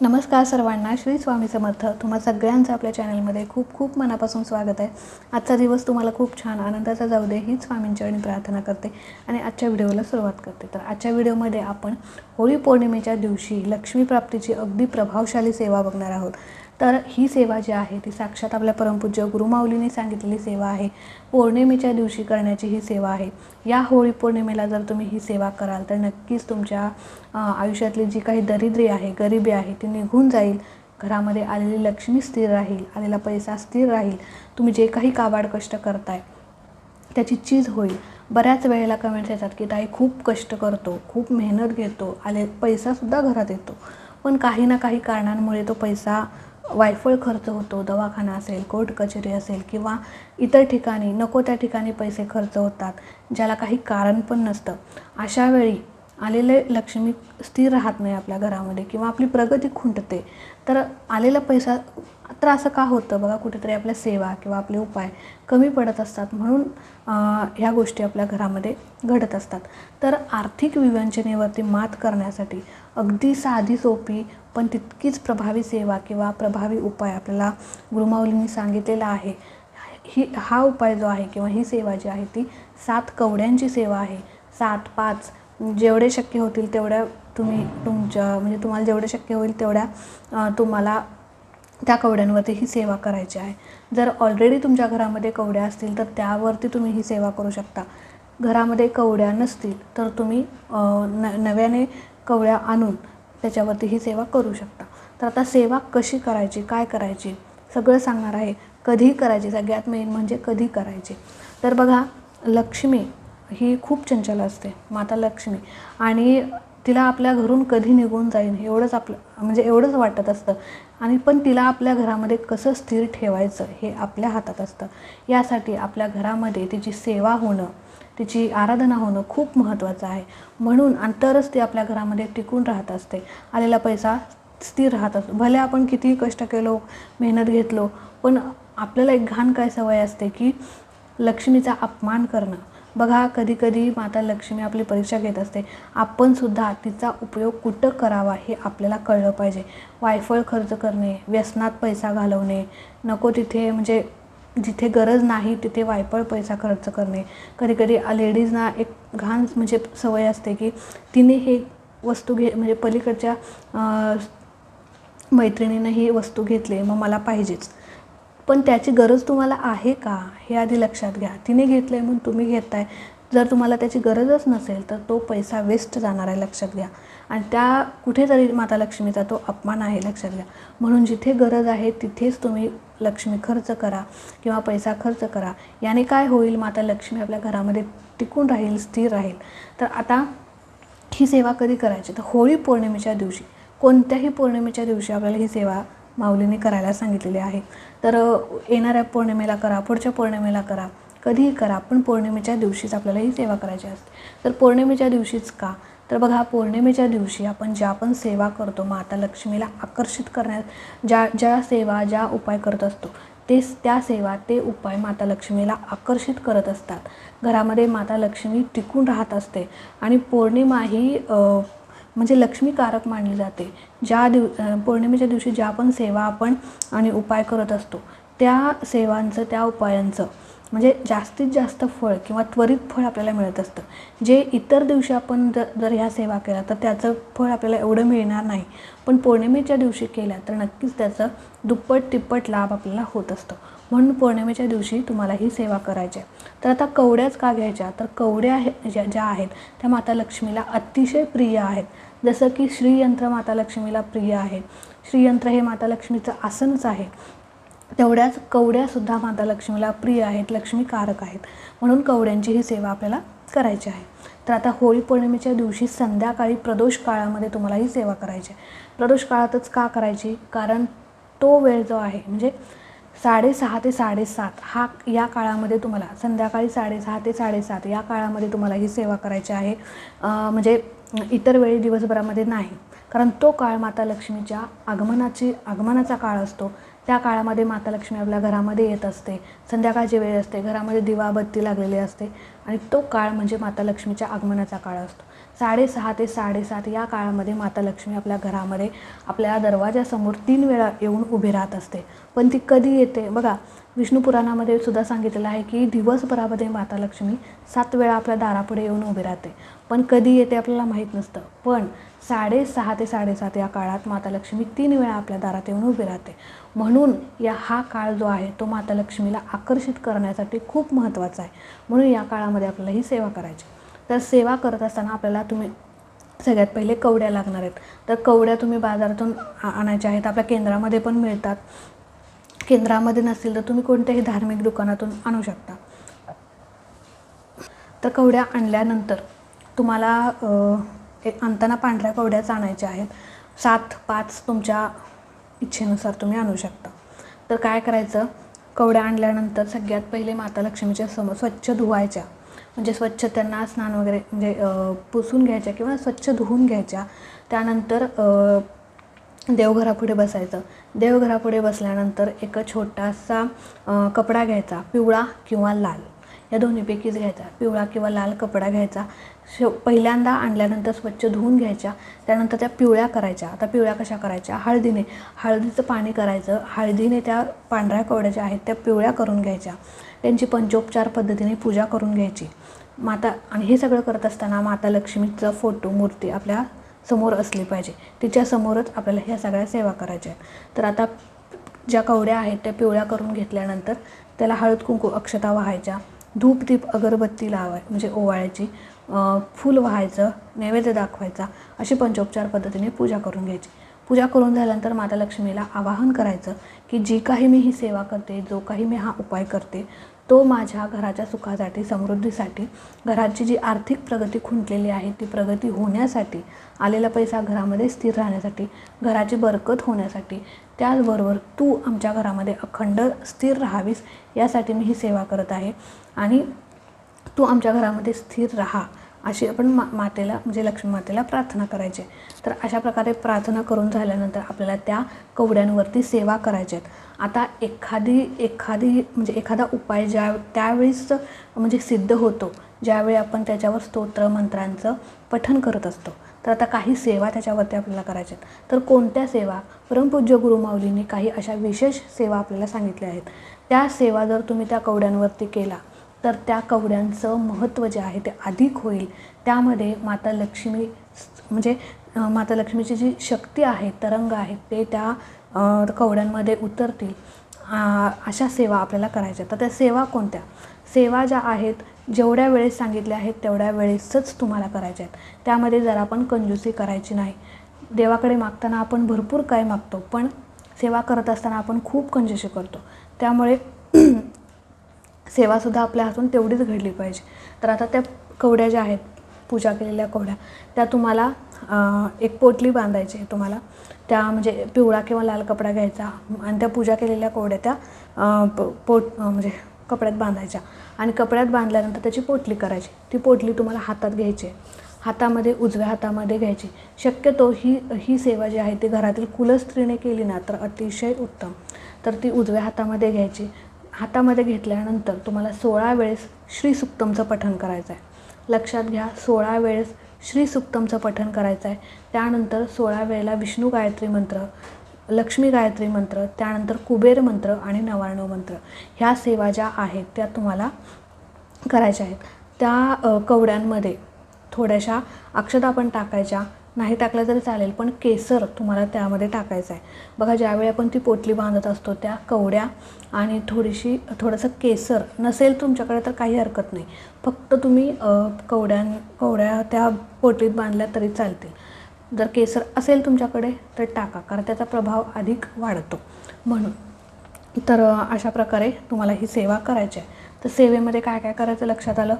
नमस्कार सर्वांना श्री स्वामी समर्थ. तुम्हा सगळ्यांचं आपल्या चॅनलमध्ये खूप खूप मनापासून स्वागत आहे. आजचा दिवस तुम्हाला खूप छान आनंदाचा जाऊ दे हीच आणि प्रार्थना करते आणि आजच्या व्हिडिओला सुरुवात करते. तर आजच्या व्हिडिओमध्ये आपण होळी पौर्णिमेच्या दिवशी लक्ष्मीप्राप्तीची अगदी प्रभावशाली सेवा बघणार आहोत. तर ही सेवा जी आहे ती साक्षात आपल्या परमपूज्य गुरुमाऊलीने सांगितलेली सेवा आहे. पौर्णिमेच्या दिवशी करण्याची ही सेवा आहे. या होळी पौर्णिमेला जर तुम्ही ही सेवा कराल तर नक्कीच तुमच्या आयुष्यातली जी काही दरिद्री आहे गरिबी आहे ती निघून जाईल. घरामध्ये आलेली लक्ष्मी स्थिर राहील आलेला पैसा स्थिर राहील. तुम्ही जे काही काबाड कष्ट करताय त्याची चीज होईल. बऱ्याच वेळेला कमेंट्स येतात की ताई खूप कष्ट करतो खूप मेहनत घेतो आले पैसासुद्धा घरात येतो. पण काही ना काही कारणांमुळे तो पैसा वायफळ खर्च होतो दवाखाना असेल कोर्ट कचेरी असेल किंवा इतर ठिकाणी नको त्या ठिकाणी पैसे खर्च होतात ज्याला काही कारण पण नसतं. अशा वेळी आलेले लक्ष्मी स्थिर राहत नाही आपल्या घरामध्ये किंवा आपली प्रगती खुंटते. तर आलेला पैसा तर असं का होतं? बघा कुठेतरी आपल्या सेवा किंवा आपले उपाय कमी पडत असतात म्हणून ह्या गोष्टी आपल्या घरामध्ये घडत असतात. तर आर्थिक विवंचनेवरती मात करण्यासाठी अगदी साधी सोपी पण तितकीच प्रभावी सेवा किंवा प्रभावी उपाय आपल्याला गुरुमाऊलींनी सांगितलेला आहे. ही हा उपाय जो आहे किंवा ही सेवा जी आहे ती सात कवड्यांची सेवा आहे. सात पाच जेवढे शक्य होतील तेवढ्या तुम्ही तुमच्या म्हणजे तुम्हाला जेवढे शक्य होईल तेवढ्या तुम्हाला त्या कवड्यांवरती ही सेवा करायची आहे. जर ऑलरेडी तुमच्या घरामध्ये कवड्या असतील तर त्यावरती तुम्ही ही सेवा करू शकता. घरामध्ये कवड्या नसतील तर तुम्ही न नव्याने कवड्या आणून त्याच्यावरती ही सेवा करू शकता. तर आता सेवा कशी करायची काय करायची? सगळं सांगणार आहे. कधी करायची? सगळ्यात मेन म्हणजे कधी करायची? तर बघा लक्ष्मी ही खूप चंचल असते माता लक्ष्मी. आणि तिला आपल्या घरून कधी निघून जाईन एवढंच आपलं म्हणजे एवढंच वाटत असतं. आणि पण तिला आपल्या घरामध्ये कसं स्थिर ठेवायचं हे आपल्या हातात असतं. यासाठी आपल्या घरामध्ये तिची सेवा होणं तिची आराधना होणं खूप महत्त्वाचं आहे. म्हणून आणि तरच ती आपल्या घरामध्ये टिकून राहत असते. आलेला पैसा स्थिर राहत असतो. भले आपण कितीही कष्ट केलो मेहनत घेतलो पण आपल्याला एक घाण काय सवय असते की लक्ष्मीचा अपमान करणं. बघा कधीकधी माता लक्ष्मी आपली परीक्षा घेत असते. आपणसुद्धा तिचा उपयोग कुठं करावा हे आपल्याला कळलं पाहिजे. वायफळ खर्च करणे व्यसनात पैसा घालवणे नको तिथे म्हणजे जिथे गरज नाही तिथे वायफळ पैसा खर्च करणे. कधीकधी लेडीजना एक घाण म्हणजे सवय असते की तिने हे वस्तू घे म्हणजे पलीकडच्या मैत्रिणीनं ही वस्तू घेतली मग मला पाहिजेच. पण त्याची गरज तुम्हाला आहे का? हे आधी लक्षात घ्या. तिने घेतलं आहे म्हणून तुम्ही घेताय. जर तुम्हाला त्याची गरजच नसेल तर तो पैसा वेस्ट जाणार आहे लक्षात घ्या. आणि त्या कुठेतरी माता लक्ष्मीचा तो अपमान आहे लक्षात घ्या. म्हणून जिथे गरज आहे तिथेच तुम्ही लक्ष्मी खर्च करा किंवा पैसा खर्च करा. याने काय होईल? माता लक्ष्मी आपल्या घरामध्ये टिकून राहील स्थिर राहील. तर आता ही सेवा कधी करायची? तर होळी पौर्णिमेच्या दिवशी. कोणत्याही पौर्णिमेच्या दिवशी आपल्याला ही सेवा माऊलीने करायला सांगितलेले आहे. तर येणाऱ्या पौर्णिमेला करा पुढच्या पौर्णिमेला करा. कधीही करा पण पौर्णिमेच्या दिवशीच आपल्याला ही सेवा करायची असते. तर पौर्णिमेच्या दिवशीच का? तर बघा पौर्णिमेच्या दिवशी आपण ज्या पण सेवा करतो माता लक्ष्मीला आकर्षित करण्यात ज्या ज्या सेवा ज्या उपाय करत असतो ते त्या सेवा ते उपाय माता लक्ष्मीला आकर्षित करत असतात. घरामध्ये माता लक्ष्मी टिकून राहत असते. आणि पौर्णिमा ही म्हणजे लक्ष्मीकारक मानली जाते. ज्या दिव पौर्णिमेच्या दिवशी ज्या पण सेवा आपण आणि उपाय करत असतो त्या सेवांचं त्या उपायांचं म्हणजे जास्तीत जास्त फळ किंवा त्वरित फळ आपल्याला मिळत असतं. जे इतर दिवशी आपण जर जर ह्या सेवा केल्या तर त्याचं फळ आपल्याला एवढं मिळणार नाही. पण पौर्णिमेच्या दिवशी केल्या तर नक्कीच त्याचं दुप्पट तिप्पट लाभ आपल्याला होत असतो. म्हणून पौर्णिमेच्या दिवशी तुम्हाला ही सेवा करायची आहे. तर आता कवड्याच का घ्यायच्या? तर कवड्या ज्या ज्या आहेत त्या माता लक्ष्मीला अतिशय प्रिय आहेत. जसं की श्रीयंत्र माता लक्ष्मीला प्रिय आहे. श्रीयंत्र हे माता लक्ष्मीचं आसनच आहे. तेवढ्याच कवड्यासुद्धा माता लक्ष्मीला प्रिय आहेत लक्ष्मीकारक आहेत. म्हणून कवड्यांची ही सेवा आपल्याला करायची आहे. तर आता होळी पौर्णिमेच्या दिवशी संध्याकाळी प्रदोष काळामध्ये तुम्हाला ही सेवा करायची आहे. प्रदोष काळातच का करायची? कारण तो वेळ जो आहे म्हणजे साडेसहा ते साडेसात हा या काळामध्ये तुम्हाला संध्याकाळी साडेसहा ते साडेसात या काळामध्ये तुम्हाला ही सेवा करायची आहे. म्हणजे इतर वेळी दिवसभरामध्ये नाही. कारण तो काळ माता लक्ष्मीच्या आगमनाची आगमनाचा काळ असतो. त्या काळामध्ये माता लक्ष्मी आपल्या घरामध्ये येत असते. संध्याकाळची वेळ असते. घरामध्ये दिवाबत्ती लागलेली असते. आणि तो काळ म्हणजे माता लक्ष्मीच्या आगमनाचा काळ असतो. साडेसहा ते साडेसात या काळामध्ये माता लक्ष्मी आपल्या घरामध्ये आपल्या दरवाजासमोर तीन वेळा येऊन उभी राहत असते. पण ती कधी येते? बघा विष्णू पुराणामध्ये सुद्धा सांगितलेलं आहे की दिवसभरामध्ये माता लक्ष्मी सात वेळा आपल्या दारापुढे येऊन उभी राहते. पण कधी येते आपल्याला माहीत नसतं. पण साडेसहा ते साडेसात या काळात माता लक्ष्मी तीन वेळा आपल्या दारात येऊन उभी राहते. म्हणून या हा काळ जो आहे तो माता लक्ष्मीला आकर्षित करण्यासाठी खूप महत्त्वाचा आहे. म्हणून या काळामध्ये आपल्याला ही सेवा करायची. तर सेवा करत असताना आपल्याला तुम्ही सगळ्यात पहिले कवड्या लागणार आहेत. तर कवड्या तुम्ही बाजारातून आणायच्या आहेत. आपल्या केंद्रामध्ये पण मिळतात. केंद्रामध्ये नसतील तर तुम्ही कोणत्याही धार्मिक दुकानातून आणू शकता. तर कवड्या आणल्यानंतर तुम्हाला एक आणताना पांढऱ्या कवड्याच आणायच्या आहेत. सात पाच तुमच्या इच्छेनुसार तुम्ही आणू शकता. तर काय करायचं? कवड्या आणल्यानंतर सगळ्यात पहिले माता लक्ष्मीच्या समोर स्वच्छ धुवायच्या. म्हणजे स्वच्छ त्यांना स्नान वगैरे म्हणजे पुसून घ्यायच्या किंवा स्वच्छ धुवून घ्यायच्या. त्यानंतर देवघरापुढे बसायचं. देवघरापुढे बसल्यानंतर एक छोटासा कपडा घ्यायचा पिवळा किंवा लाल. या दोन्हीपैकीच घ्यायचा. पिवळा किंवा लाल कपडा घ्यायचा. शेव पहिल्यांदा आणल्यानंतर स्वच्छ धुवून घ्यायच्या. त्यानंतर त्या पिवळ्या करायच्या. आता पिवळ्या कशा करायच्या? हळदीने. हळदीचं पाणी करायचं. हळदीने त्या पांढऱ्या कवड्या ज्या आहेत त्या पिवळ्या करून घ्यायच्या. त्यांची पंचोपचार पद्धतीने पूजा करून घ्यायची. माता आणि हे सगळं करत असताना माता लक्ष्मीचा फोटो मूर्ती आपल्यासमोर असली पाहिजे. तिच्यासमोरच आपल्याला ह्या सगळ्या सेवा करायच्या आहेत. तर आता ज्या कवड्या आहेत त्या पिवळ्या करून घेतल्यानंतर त्याला हळद कुंकू अक्षता वाहायच्या. धूप दीप अगरबत्ती लावाय म्हणजे ओवाळायची. फूल व्हायचं नैवेद्य दाखवायचा. अशी पंचोपचार पद्धतीने पूजा करून घ्यायची. पूजा करून झाल्यानंतर माता लक्ष्मीला आवाहन करायचं की जी काही मी ही सेवा करते जो काही मी हा उपाय करते तो माझ्या घराच्या सुखासाठी समृद्धीसाठी घराची जी आर्थिक प्रगती खुंटलेली आहे ती प्रगती होण्यासाठी आलेला पैसा घरामध्ये स्थिर राहण्यासाठी घराची बरकत होण्यासाठी त्याचबरोबर तू आमच्या घरामध्ये अखंड स्थिर राहावीस यासाठी मी ही सेवा करत आहे. आणि तू आमच्या घरामध्ये स्थिर राहा. अशी आपण मा मातेला म्हणजे लक्ष्मी मातेला प्रार्थना करायची. आहे. तर अशा प्रकारे प्रार्थना करून झाल्यानंतर आपल्याला त्या कवड्यांवरती सेवा करायच्या आहेत. आता एखादी एखादी म्हणजे एखादा उपाय ज्या त्यावेळीच म्हणजे सिद्ध होतो ज्यावेळी आपण त्याच्यावर स्तोत्र मंत्रांचं पठन करत असतो. तर आता काही सेवा त्याच्यावरती आपल्याला करायच्या आहेत. तर कोणत्या सेवा? परमपूज्य गुरुमाऊलींनी काही अशा विशेष सेवा आपल्याला सांगितल्या आहेत. त्या सेवा जर तुम्ही त्या कवड्यांवरती केला तर त्या कवड्यांचं महत्त्व जे आहे ते अधिक होईल. त्यामध्ये माता लक्ष्मी म्हणजे माता लक्ष्मीची जी शक्ती आहे तरंग आहेत ते त्या कवड्यांमध्ये उतरतील. अशा सेवा आपल्याला करायच्या तर त्या सेवा कोणत्या? सेवा ज्या आहेत जेवढ्या वेळेस सांगितल्या आहेत तेवढ्या वेळेसच तुम्हाला करायच्या आहेत. त्यामध्ये जरा आपण कंजूसी करायची नाही देवाकडे मागताना आपण भरपूर काय मागतो पण सेवा करत असताना आपण खूप कंजूसी करतो. त्यामुळे सेवासुद्धा आपल्या हातून तेवढीच घडली पाहिजे. तर आता त्या कवड्या ज्या आहेत पूजा केलेल्या कवड्या त्या तुम्हाला एक पोटली बांधायची आहे तुम्हाला. त्या म्हणजे पिवळा किंवा लाल कपडा घ्यायचा आणि त्या पूजा केलेल्या कोवड्या त्या प- पोट म्हणजे कपड्यात बांधायच्या. आणि कपड्यात बांधल्यानंतर त्याची पोटली करायची. ती पोटली तुम्हाला हातात घ्यायची आहे. हातामध्ये उजव्या हातामध्ये घ्यायची. शक्यतो ही ही सेवा जी आहे ती घरातील कुलस्त्रीने केली ना तर अतिशय उत्तम. तर ती उजव्या हातामध्ये घ्यायची. हातामध्ये घेतल्यानंतर तुम्हाला सोळा वेळेस श्रीसुक्तमचं पठण करायचं आहे लक्षात घ्या सोळा वेळेस श्रीसुक्तमचं पठण करायचं आहे त्यानंतर सोळा वेळेला विष्णू गायत्री मंत्र लक्ष्मी गायत्री मंत्र त्यानंतर कुबेर मंत्र आणि नवार्णव मंत्र ह्या सेवा ज्या आहेत त्या तुम्हाला करायच्या आहेत. त्या कवड्यांमध्ये थोड्याशा अक्षता पण टाकायच्या. नाही टाकलं तरी चालेल पण केसर तुम्हाला त्यामध्ये टाकायचं आहे. बघा ज्यावेळी आपण ती पोटली बांधत असतो त्या कवड्या आणि थोडीशी थोडंसं केसर नसेल तुमच्याकडे तर काही हरकत नाही. फक्त तुम्ही कवड्यां कवड्या त्या पोटलीत बांधल्या तरी चालतील. जर केसर असेल तुमच्याकडे तर टाका कारण त्याचा प्रभाव अधिक वाढतो. म्हणून तर अशा प्रकारे तुम्हाला ही सेवा करायची आहे. तर सेवेमध्ये काय काय करायचं लक्षात आलं?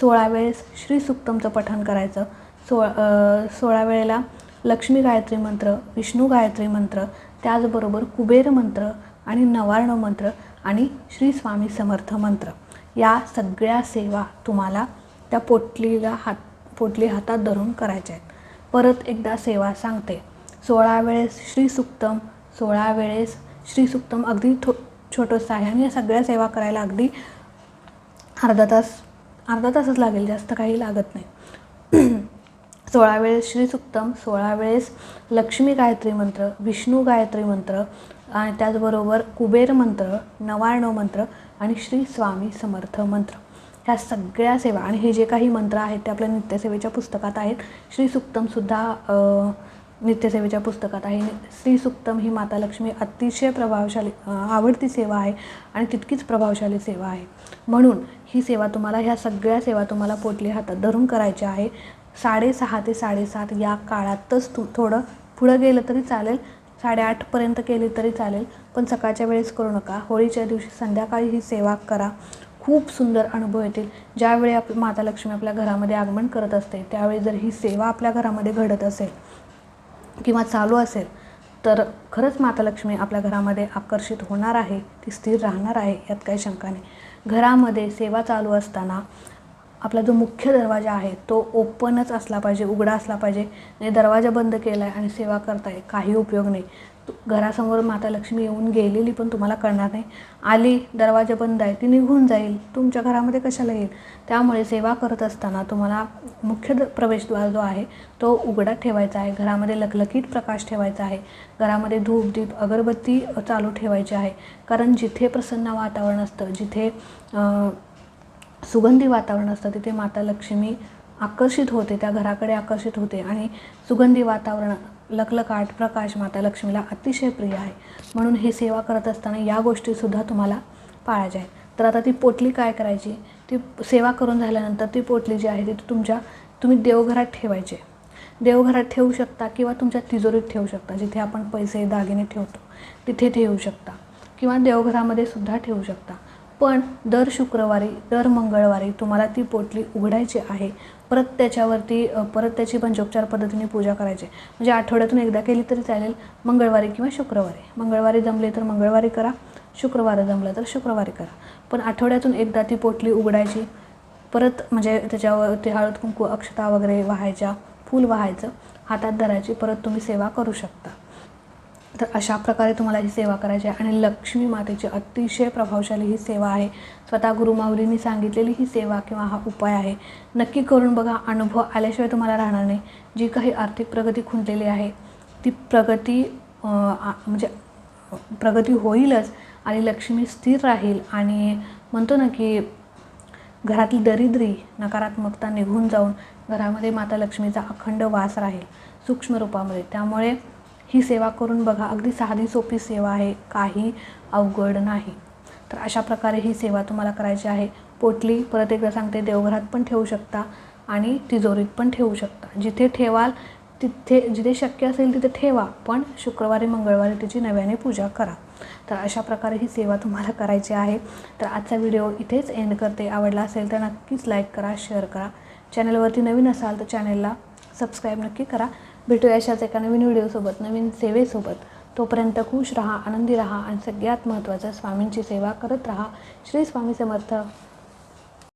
सोळा वेळेस श्री सुक्तमचं पठण करायचं. सोळा सोळा वेळेला लक्ष्मी गायत्री मंत्र विष्णू गायत्री मंत्र त्याचबरोबर कुबेर मंत्र आणि नवार्ण मंत्र आणि श्री स्वामी समर्थ मंत्र. या सगळ्या सेवा तुम्हाला त्या पोटलीला हात पोटली हातात धरून करायच्या आहेत. परत एकदा सेवा सांगते. सोळा वेळेस श्री सुक्तम सोळा वेळेस श्री सुक्तम अगदी थो छोटंसं आहे आणि या सगळ्या सेवा करायला अगदी अर्धा तास अर्धा तासच लागेल जास्त काही लागत नाही. सोळा वेळेस श्री सुक्तम सोळा वेळेस लक्ष्मी गायत्री मंत्र विष्णू गायत्री मंत्र आणि त्याचबरोबर कुबेर मंत्र नवार्णव मंत्र आणि श्री स्वामी समर्थ मंत्र. ह्या सगळ्या सेवा आणि हे जे काही मंत्र आहेत ते आपल्या नित्यसेवेच्या पुस्तकात आहेत. श्री सुक्तमसुद्धा नित्यसेवेच्या पुस्तकात आहे. श्री सुक्तम ही माता लक्ष्मी अतिशय प्रभावशाली आवडती सेवा आहे आणि तितकीच प्रभावशाली सेवा आहे. म्हणून ही सेवा तुम्हाला ह्या सगळ्या सेवा तुम्हाला पोटली हातात धरून करायच्या आहे. साडेसहा ते साडेसात या काळातच तू थोडं पुढं गेलं तरी चालेल. साडेआठपर्यंत केली तरी चालेल. पण सकाळच्या वेळेस करू नका. होळीच्या दिवशी संध्याकाळी ही सेवा करा. खूप सुंदर अनुभव येतील. ज्यावेळी आप माता लक्ष्मी आपल्या घरामध्ये आगमन करत असते त्यावेळी जर ही सेवा आपल्या घरामध्ये घडत असेल किंवा चालू असेल तर खरंच माता लक्ष्मी आपल्या घरामध्ये आकर्षित होणार आहे. ती स्थिर राहणार आहे यात काही शंका नाही. घरामध्ये सेवा चालू असताना आपला जो मुख्य दरवाजा आहे तो ओपनच असला पाहिजे उघडा असला पाहिजे. नाही दरवाजा बंद केला आहे आणि सेवा करताय काही उपयोग नाही. घरासमोर माता लक्ष्मी येऊन गेलेली पण तुम्हाला कळणार नाही. आली दरवाजा बंद आहे ती निघून जाईल. तुमच्या घरामध्ये कशाला येईल? त्यामुळे सेवा करत असताना तुम्हाला मुख्य द प्रवेशद्वार जो आहे तो उघडा ठेवायचा आहे. घरामध्ये लखलखीत प्रकाश ठेवायचा आहे. घरामध्ये धूप दीप अगरबत्ती चालू ठेवायची आहे. कारण जिथे प्रसन्न वातावरण असतं जिथे सुगंधी वातावरण असतं. तिथे माता लक्ष्मी आकर्षित होते. त्या घराकडे आकर्षित होते. आणि सुगंधी वातावरण लखलखाट प्रकाश माता लक्ष्मीला अतिशय प्रिय आहे. म्हणून ही सेवा करत असताना या गोष्टीसुद्धा तुम्हाला पाळायच्या आहेत. तर आता ती पोटली काय करायची? ती सेवा करून झाल्यानंतर ती पोटली जी आहे ती तुमच्या तुम्ही देवघरात ठेवायची देवघरात ठेवू शकता किंवा तुमच्या तिजोरीत ठेवू शकता. जिथे आपण पैसे दागिने ठेवतो तिथे ठेवू शकता. किंवा देवघरामध्ये सुद्धा ठेवू शकता. पण दर शुक्रवारी दर मंगळवारी तुम्हाला ती पोटली उघडायची आहे. परत त्याच्यावरती परत त्याची पंचोपचार पद्धतीने पूजा करायची म्हणजे आठवड्यातून एकदा केली तरी चालेल मंगळवारी किंवा शुक्रवारी. मंगळवारी जमले तर मंगळवारी करा शुक्रवारी जमलं तर शुक्रवारी करा. पण आठवड्यातून एकदा ती पोटली उघडायची परत म्हणजे त्याच्यावर ते हळद कुंकू अक्षता वगैरे वाहायच्या फूल वाहायचं हातात धरायची परत तुम्ही सेवा करू शकता. तर अशा प्रकारे तुम्हाला ही सेवा करायची आहे. आणि लक्ष्मी मातेची अतिशय प्रभावशाली ही सेवा आहे. स्वतः गुरुमाऊलींनी सांगितलेली ही सेवा किंवा हा उपाय आहे. नक्की करून बघा. अनुभव आल्याशिवाय तुम्हाला राहणार नाही. जी काही आर्थिक प्रगती खुंटलेली आहे ती प्रगती म्हणजे प्रगती होईलच आणि लक्ष्मी स्थिर राहील आणि म्हणतो ना की घरातली दरिद्री नकारात्मकता निघून जाऊन घरामध्ये माता लक्ष्मीचा अखंड वास राहील. सूक्ष्म रूपामध्ये. त्यामुळे ही सेवा करून बघा अगदी साधी सोपी सेवा आहे काही अवघड नाही. तर अशा प्रकारे ही सेवा तुम्हाला करायची आहे. पोटली परत एकदा सांगते देवघरात पण ठेवू शकता आणि तिजोरीत पण ठेवू शकता. जिथे ठेवाल तिथे जिथे शक्य असेल तिथे ठेवा पण शुक्रवारी मंगळवारी तिची नव्याने पूजा करा. तर अशा प्रकारे ही सेवा तुम्हाला करायची आहे. तर आजचा व्हिडिओ इथेच एंड करते. आवडला असेल तर नक्कीच लाईक करा शेअर करा. चॅनलवरती नवीन असाल तर चॅनलला सबस्क्राईब नक्की करा. भेटूया अशाच एका नवीन व्हिडिओसोबत नवीन सेवेसोबत. तोपर्यंत खुश राहा आनंदी राहा आणि सगळ्यात महत्त्वाचं स्वामींची सेवा करत राहा. श्री स्वामी समर्थ.